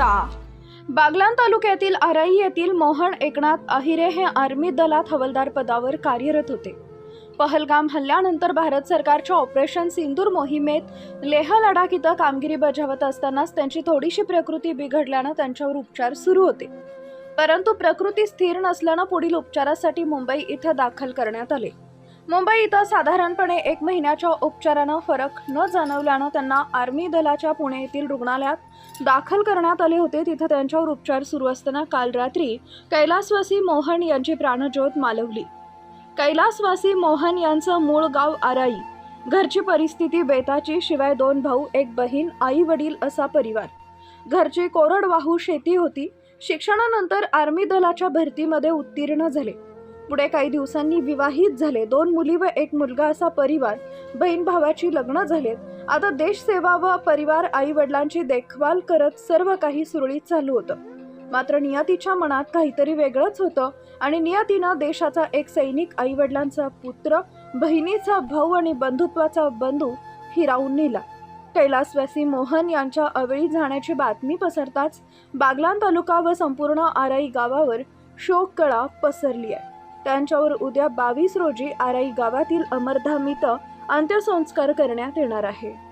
आराईचा बागलान तालुक्यातील आराई येथील मोहन एकनाथ अहिरे हे आर्मी दलात हवलदार पदावर कार्यरत होते. पहलगाम हल्ल्यानंतर भारत सरकारच्या ऑपरेशन सिंदूर मोहिमेत लेह लडाख इथं कामगिरी बजावत असतानाच त्यांची थोडीशी प्रकृती बिघडल्यानं त्यांच्यावर उपचार सुरू होते. परंतु प्रकृती स्थिर नसल्यानं पुढील उपचारासाठी मुंबई इथं दाखल करण्यात आले. मुंबई इथं साधारणपणे एक महिन्याच्या उपचारानं फरक न जाणवल्यानं त्यांना आर्मी दलाच्या पुणे येथील रुग्णालयात दाखल करण्यात आले होते. तिथं त्यांच्यावर उपचार सुरू असताना काल रात्री कैलासवासी मोहन यांची प्राणज्योत मालवली. कैलासवासी मोहन यांचं मूळ गाव आराई. घरची परिस्थिती बेताची शिवाय दोन भाऊ एक बहीण आई वडील असा परिवार. घरची कोरडवाहू शेती होती. शिक्षणानंतर आर्मी दलाच्या भरतीमध्ये उत्तीर्ण झाले. पुढे काही दिवसांनी विवाहित झाले. दोन मुली व एक मुलगा असा परिवार. बहीण भावाची लग्न झालेत. आता देशसेवा व परिवार आई वडिलांची देखभाल करत सर्व काही सुरळीत चालू होतं. मात्र नियतीच्या मनात काहीतरी वेगळंच होतं आणि नियतीनं देशाचा एक सैनिक आई वडिलांचा पुत्र बहिणीचा भाऊ आणि बंधुत्वाचा बंधू हिरावून नेला. कैलासवासी मोहन यांच्या अवेळी जाण्याची बातमी पसरताच बागलान तालुका व संपूर्ण आराई गावावर शोककळा पसरली आहे. त्यांच्यावर उद्या बावीस रोजी आराई गावातील अमरधाम इथं अंत्यसंस्कार करण्यात येणार आहे.